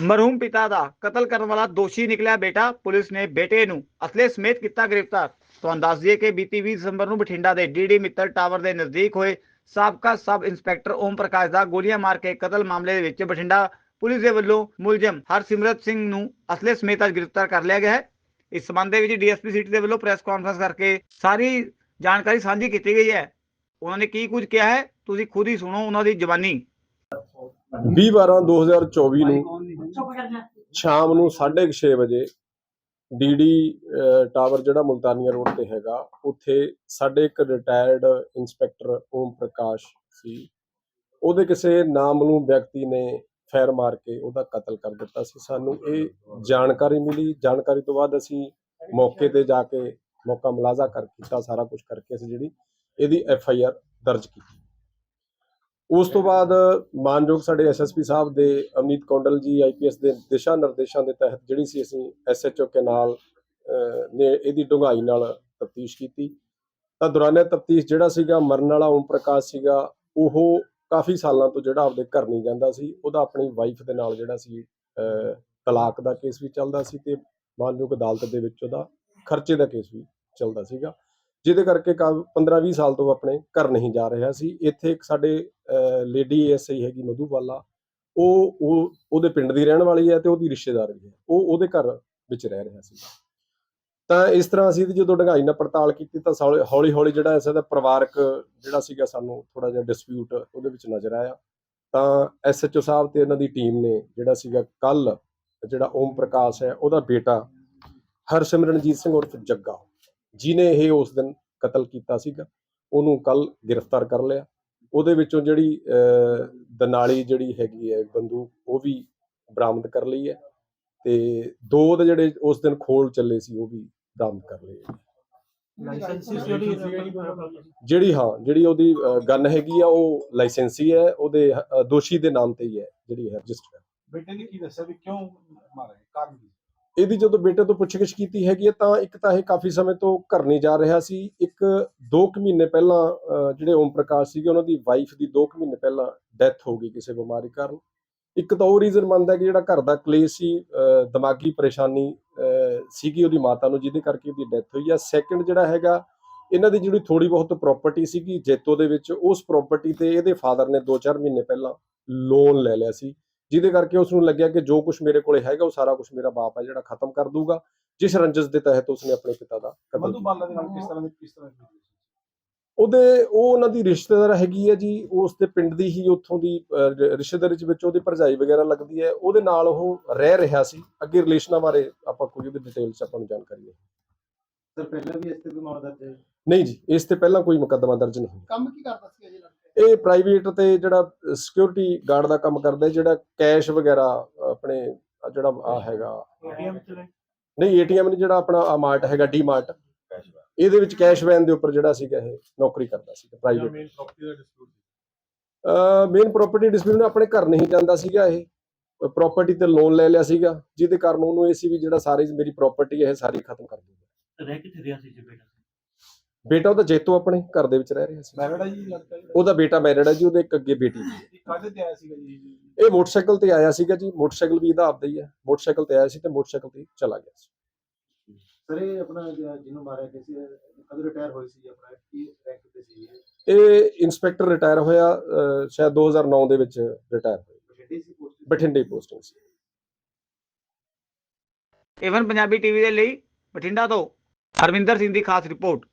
ਮਰਹੂਮ ਪਿਤਾ ਦਾ ਕਤਲ ਕਰਨ ਵਾਲਾ ਦੋਸ਼ੀ ਨਿਕਲਿਆ ਬੇਟਾ। ਪੁਲਿਸ ਨੇ ਬੇਟੇ ਨੂੰ ਅਸਲੇ ਸਮੇਤ ਕੀਤਾ ਗ੍ਰਿਫਤਾਰ। ਤੁਹਾਨੂੰ ਦੱਸ ਦਈਏ ਕਿ ਬੀਤੀ 20 ਦਸੰਬਰ ਨੂੰ ਬਠਿੰਡਾ ਦੇ ਡੀਡੀ ਮਿੱਤਲ ਟਾਵਰ ਦੇ ਨਜ਼ਦੀਕ ਹੋਏ ਸਾਬਕਾ ਸਬ ਇੰਸਪੈਕਟਰ ਓਮ ਪ੍ਰਕਾਸ਼ ਦਾ ਗੋਲੀਆਂ ਮਾਰ ਕੇ ਕਤਲ ਮਾਮਲੇ ਦੇ ਵਿੱਚ ਬਠਿੰਡਾ ਪੁਲਿਸ ਦੇ ਵੱਲੋਂ ਮੁਲਜ਼ਮ ਹਰਸਿਮਰਤ ਸਿੰਘ ਨੂੰ ਅਸਲੇ ਸਮੇਤ ਅੱਜ ਗ੍ਰਿਫਤਾਰ ਕਰ ਲਿਆ ਗਿਆ ਹੈ। ਇਸ ਸੰਬੰਧ ਦੇ ਵਿੱਚ ਡੀਐਸਪੀ ਸਿਟੀ ਦੇ ਵੱਲੋਂ ਪ੍ਰੈਸ ਕਾਨਫਰੰਸ ਕਰਕੇ ਸਾਰੀ ਜਾਣਕਾਰੀ ਸਾਂਝੀ ਕੀਤੀ ਗਈ ਹੈ। ਉਹਨਾਂ ਨੇ ਕੀ ਕੁਝ ਕਿਹਾ ਹੈ? ਤੁਸੀਂ ਖੁਦ ਹੀ ਸੁਣੋ ਉਹਨਾਂ ਦੀ ਜ਼ਬਾਨੀ 20 12 2024 ਨੂੰ ਸ਼ਾਮ ਨੂੰ 6:30 ਵਜੇ ਡੀਡੀ ਟਾਵਰ ਜਿਹੜਾ ਮੁਲਤਾਨੀਆ ਰੋਡ ਤੇ ਹੈਗਾ, ਉੱਥੇ ਸਾਡੇ ਇੱਕ ਰਿਟਾਇਰਡ ਇੰਸਪੈਕਟਰ ਓਮ ਪ੍ਰਕਾਸ਼ ਸੀ। ਉਹਦੇ ਕਿਸੇ ਨਾਮਲੂਮ ਵਿਅਕਤੀ ਨੇ ਫੈਰ ਮਾਰ ਕੇ ਉਹਦਾ ਕਤਲ ਕਰ ਦਿੱਤਾ ਸੀ। ਸਾਨੂੰ ਇਹ ਜਾਣਕਾਰੀ ਮਿਲੀ। ਜਾਣਕਾਰੀ ਤੋਂ ਬਾਅਦ ਅਸੀਂ ਮੌਕੇ ਤੇ ਜਾ ਕੇ ਮੌਕਾ ਮੁਲਾਜ਼ਾ ਕਰ ਕੀਤਾ, ਸਾਰਾ ਕੁਝ ਕਰਕੇ ਅਸੀਂ ਜਿਹੜੀ ਇਹਦੀ ਐਫ ਆਈ ਆਰ ਦਰਜ ਕੀਤੀ। ਉਸ ਤੋਂ ਬਾਅਦ ਮਾਨਯੋਗ ਸਾਡੇ ਐਸਐਸਪੀ ਸਾਹਿਬ ਦੇ ਅਮਨੀਤ ਕੌਂਡਲ ਜੀ ਆਈਪੀਐਸ ਦੇ ਦਿਸ਼ਾ ਨਿਰਦੇਸ਼ਾਂ ਦੇ ਤਹਿਤ ਜਿਹੜੀ ਸੀ ਅਸੀਂ ਐਸਐਚਓ ਕਨਾਲ ਅਹ, ਨੇ ਇਹਦੀ ਡੂੰਘਾਈ ਨਾਲ ਤਫਤੀਸ਼ ਕੀਤੀ। ਤਾਂ ਦੌਰਾਨੇ ਤਫਤੀਸ਼ ਜਿਹੜਾ ਸੀਗਾ ਮਰਨ ਵਾਲਾ ਓਮ ਪ੍ਰਕਾਸ਼ ਸੀਗਾ ਉਹ ਕਾਫੀ ਸਾਲਾਂ ਤੋਂ ਜਿਹੜਾ ਆਪਦੇ ਘਰ ਨਹੀਂ ਜਾਂਦਾ ਸੀ। ਉਹਦਾ ਆਪਣੀ ਵਾਈਫ ਦੇ ਨਾਲ ਜਿਹੜਾ ਸੀ ਤਲਾਕ ਦਾ ਕੇਸ ਵੀ ਚੱਲਦਾ ਸੀ ਤੇ ਮਾਨਯੋਗ ਅਦਾਲਤ ਦੇ ਵਿੱਚ ਉਹਦਾ ਖਰਚੇ ਦਾ ਕੇਸ ਵੀ ਚੱਲਦਾ ਸੀਗਾ। ਜਿਹਦੇ ਕਰਕੇ 15-20 ਸਾਲ ਤੋਂ ਆਪਣੇ ਘਰ ਨਹੀਂ ਜਾ ਰਿਹਾ ਸੀ। ਇੱਥੇ ਇੱਕ ਸਾਡੇ ਲੇਡੀ ਐਸਆਈ ਹੈਗੀ ਮਧੂਵਾਲਾ ਉਹ ਉਹ, ਉਹਦੇ ਪਿੰਡ ਦੀ ਰਹਿਣ ਵਾਲੀ ਹੈ ਤੇ ਉਹਦੀ ਰਿਸ਼ਤੇਦਾਰ ਵੀ ਹੈ। ਉਹ, ਉਹਦੇ ਘਰ ਵਿੱਚ ਰਹਿ ਰਿਹਾ ਸੀ। ਤਾਂ ਇਸ ਤਰ੍ਹਾਂ ਅਸੀਂ ਜਦੋਂ ਡੰਗਾਈ ਨਾਲ ਪੜਤਾਲ ਕੀਤੀ ਤਾਂ ਹੌਲੀ ਹੌਲੀ ਜਿਹੜਾ ਇਸ ਦਾ ਪਰਿਵਾਰਕ ਜਿਹੜਾ ਸੀਗਾ ਸਾਨੂੰ ਥੋੜਾ ਜਿਹਾ ਡਿਸਪਿਊਟ ਉਹਦੇ ਵਿੱਚ ਨਜ਼ਰ ਆਇਆ। ਤਾਂ ਐਸਐਚਓ ਸਾਹਿਬ ਤੇ ਇਹਨਾਂ ਦੀ ਟੀਮ ਨੇ ਜਿਹੜਾ ਸੀਗਾ ਕੱਲ ਜਿਹੜਾ ਓਮ ਪ੍ਰਕਾਸ਼ ਹੈ, ਉਹਦਾ ਬੇਟਾ ਹਰਸਿਮਰਨਜੀਤ ਸਿੰਘ ਉਰਫ ਜੱਗਾ। ਜਿਨੇ ਇਹ ਉਸ ਦਿਨ ਕਤਲ ਕੀਤਾ ਸੀਗਾ ਉਹਨੂੰ ਕੱਲ ਗ੍ਰਿਫਤਾਰ ਕਰ ਲਿਆ। ਉਹਦੇ ਵਿੱਚੋਂ ਜਿਹੜੀ ਦਨਾਲੀ ਜਿਹੜੀ ਹੈਗੀ ਹੈ ਬੰਦੂਕ ਉਹ ਵੀ ਬਰਾਮਦ ਕਰ ਲਈ ਹੈ ਤੇ ਦੋ ਦੇ ਜਿਹੜੇ ਉਸ ਦਿਨ ਖੋਲ ਚੱਲੇ ਸੀ ਉਹ ਵੀ ਬਰਾਮਦ ਕਰ ਲਏ। ਜਿਹੜੀ ਹਾਂ ਜਿਹੜੀ ਉਹਦੀ ਗਨ ਹੈਗੀ ਆ ਉਹ ਲਾਇਸੈਂਸੀ ਹੈ ਉਹਦੇ ਦੋਸ਼ੀ ਦੇ ਨਾਮ ਤੇ ਹੀ ਹੈ ਜਿਹੜੀ ਹੈ ਰਜਿਸਟਰ। ਬੇਟੇ ਨੇ ਕੀ ਦੱਸਿਆ ਵੀ ਕਿਉਂ ਮਾਰਿਆ? ਕਾਰਨ ਕੀ? ਇਹਦੀ ਜਦੋਂ ਬੇਟੇ ਤੋਂ ਪੁੱਛਗਿੱਛ ਕੀਤੀ ਹੈਗੀ ਹੈ ਤਾਂ ਇੱਕ ਤਾਂ ਇਹ ਕਾਫੀ ਸਮੇਂ ਤੋਂ ਘਰ ਨਹੀਂ ਜਾ ਰਿਹਾ ਸੀ। ਇੱਕ 2 ਕੁ ਮਹੀਨੇ ਪਹਿਲਾਂ ਜਿਹੜੇ ਓਮ ਪ੍ਰਕਾਸ਼ ਸੀਗੇ ਉਹਨਾਂ ਦੀ ਵਾਈਫ ਦੀ 2 ਕੁ ਮਹੀਨੇ ਪਹਿਲਾਂ ਡੈਥ ਹੋ ਗਈ ਕਿਸੇ ਬਿਮਾਰੀ ਕਾਰਨ। ਇੱਕ ਤਾਂ ਉਹ ਰੀਜ਼ਨ ਮੰਨਦਾ ਕਿ ਜਿਹੜਾ ਘਰ ਦਾ ਕਲੇਸ਼ ਸੀ ਅਹ, ਦਿਮਾਗੀ ਪਰੇਸ਼ਾਨੀ ਅਹ, ਸੀਗੀ ਉਹਦੀ ਮਾਤਾ ਨੂੰ ਜਿਹਦੇ ਕਰਕੇ ਉਹਦੀ ਡੈਥ ਹੋਈ। ਹੈ ਸੈਕੰਡ ਜਿਹੜਾ ਹੈਗਾ ਇਹਨਾਂ ਦੀ ਜਿਹੜੀ ਥੋੜੀ ਬਹੁਤ ਪ੍ਰਾਪਰਟੀ ਸੀਗੀ ਜੈਤੋ ਦੇ ਵਿੱਚ ਉਸ ਪ੍ਰਾਪਰਟੀ ਤੇ ਇਹਦੇ ਫਾਦਰ ਨੇ 2-4 ਮਹੀਨੇ ਪਹਿਲਾਂ ਲੋਨ ਲੈ ਲਿਆ ਸੀ। ਜਿਹਦੇ ਕਰਕੇ ਉਸ ਨੂੰ ਲੱਗਿਆ ਕਿ ਜੋ ਕੁਝ ਮੇਰੇ ਕੋਲੇ ਹੈਗਾ ਉਹ ਸਾਰਾ ਕੁਝ ਮੇਰਾ ਬਾਪ ਹੈ ਜਿਹੜਾ ਖਤਮ ਕਰ ਦੂਗਾ ਜਿਸ ਰੰਜਸ ਦੇ ਤਹਿਤ ਉਸਨੇ ਆਪਣੇ ਪਿਤਾ ਦਾ ਕਤਲ ਮਧੂ ਕੀਤਾ ਬਾਲਾ ਦੇ ਨਾਲ ਕਿਸ ਤਰ੍ਹਾਂ ਦੀ ਕਿਸ ਤਰ੍ਹਾਂ ਦੀ ਉਹਦੇ ਉਹ ਉਹਨਾਂ ਦੀ ਰਿਸ਼ਤੇਦਾਰ ਹੈਗੀ ਹੈ ਜੀ ਉਸ ਦੇ ਪਿੰਡ ਦੀ ਹੀ ਉੱਥੋਂ ਦੀ ਰਿਸ਼ਤੇਦਾਰੀ ਚ ਵਿੱਚ ਉਹਦੀ ਭਰਜਾਈ ਵਗੈਰਾ ਲੱਗਦੀ ਹੈ। ਉਹਦੇ ਨਾਲ ਉਹ ਰਹਿ ਰਿਹਾ ਸੀ। ਅੱਗੇ ਰਿਲੇਸ਼ਨਾਂ ਬਾਰੇ ਆਪਾਂ ਕੋਈ ਉਹਦੀ ਡਿਟੇਲ ਚ ਆਪਾਂ ਨੂੰ ਜਾਣਕਾਰੀ ਨਹੀਂ ਸਰ ਪਹਿਲਾਂ ਵੀ ਇਸ ਤੇ ਕੋਈ ਮਾਮਲਾ ਦਰਜ ਹੈ? ਨਹੀਂ ਜੀ ਇਸ ਤੇ ਪਹਿਲਾਂ ਕੋਈ ਮੁਕੱਦਮਾ ਦਰਜ ਨਹੀਂ। ਕੰਮ ਕੀ ਕਰਦਾ ਸੀ ਅਜੇ ਲੜਕੇ? ਇਹ ਪ੍ਰਾਈਵੇਟ ਤੇ ਜਿਹੜਾ ਸਿਕਿਉਰਿਟੀ ਗਾਰਡ ਦਾ ਕੰਮ ਕਰਦਾ ਜਿਹੜਾ ਕੈਸ਼ ਵਗੈਰਾ ਆਪਣੇ ਜਿਹੜਾ ਆ ਹੈਗਾ। ਏਟੀਐਮ ਚਲੇ ਨਹੀਂ ਏਟੀਐਮ ਨਹੀਂ ਜਿਹੜਾ ਆਪਣਾ ਆ ਮਾਰਟ ਹੈਗਾ ਡੀ ਮਾਰਟ ਇਹਦੇ ਵਿੱਚ ਕੈਸ਼ ਵੈਨ ਦੇ ਉੱਪਰ ਜਿਹੜਾ ਸੀਗਾ ਇਹ ਨੌਕਰੀ ਕਰਦਾ ਸੀਗਾ ਪ੍ਰਾਈਵੇਟ ਮੇਨ ਪ੍ਰਾਪਰਟੀ ਦਾ ਡਿਸਪਿਊਟ ਮੇਨ ਪ੍ਰਾਪਰਟੀ ਡਿਸਪਿਊਟ ਨੇ ਆਪਣੇ ਘਰ ਨਹੀਂ ਜਾਂਦਾ ਸੀਗਾ ਇਹ। ਪ੍ਰਾਪਰਟੀ ਤੇ ਲੋਨ ਲੈ ਲਿਆ ਸੀਗਾ ਜਿਹਦੇ ਕਾਰਨ ਉਹਨੂੰ ਇਹ ਸੀ ਵੀ ਜਿਹੜਾ ਸਾਰੀ ਮੇਰੀ ਪ੍ਰਾਪਰਟੀ ਹੈ ਇਹ ਸਾਰੀ ਖਤਮ ਕਰ ਦੂਗਾ ਰਹਿ ਕਿੱਥੇ ਰਿਹਾ ਸੀ ਜੀ ਬੇਟਾ? ਬੇਟਾ ਉਹਦਾ ਜੇਤੋ ਆਪਣੇ ਘਰ ਦੇ ਵਿੱਚ ਰਹਿ ਰਿਹਾ ਸੀ। ਮੈਰਿਡ ਹੈ ਜੀ ਲੜਕਾ ਜੀ ਉਹਦਾ ਬੇਟਾ ਮੈਰਿਡ ਹੈ ਜੀ ਉਹਦੇ ਇੱਕ ਅੱਗੇ ਬੇਟੀ ਵੀ ਹੈ ਇਹ ਕਾਹਦੇ ਤੇ ਆਇਆ ਸੀਗਾ ਜੀ? ਇਹ ਮੋਟਰਸਾਈਕਲ ਤੇ ਆਇਆ ਸੀਗਾ ਜੀ ਮੋਟਰਸਾਈਕਲ ਵੀ ਇਹਦਾ ਆਪਦਾ ਹੀ ਹੈ ਮੋਟਰਸਾਈਕਲ ਤੇ ਆਇਆ ਸੀ ਤੇ ਮੋਟਰਸਾਈਕਲ ਤੇ ਚਲਾ ਗਿਆ ਸੀ। ਸਰ ਇਹ ਆਪਣਾ ਜਿਹਨੂੰ ਮਾਰਿਆ ਗਿਆ ਸੀ ਕਦੋਂ ਰਿਟਾਇਰ ਹੋਈ ਸੀ ਆਪਣਾ? ਕੀ ਰੈਂਕ ਤੇ ਸੀ ਇਹ? ਇਨਸਪੈਕਟਰ ਰਿਟਾਇਰ ਹੋਇਆ ਸ਼ਾਇਦ 2009 ਦੇ ਵਿੱਚ ਰਿਟਾਇਰ ਹੋਇਆ। ਬਠਿੰਡੇ ਸੀ ਪੋਸਟ ਬਠਿੰਡੇ ਪੋਸਟਿੰਗ ਸੀ। ਏਵਨ ਪੰਜਾਬੀ ਟੀਵੀ ਦੇ ਲਈ ਬਠਿੰਡਾ ਤੋਂ ਹਰਵਿੰਦਰ ਸਿੰਘ ਦੀ ਖਾਸ ਰਿਪੋਰਟ।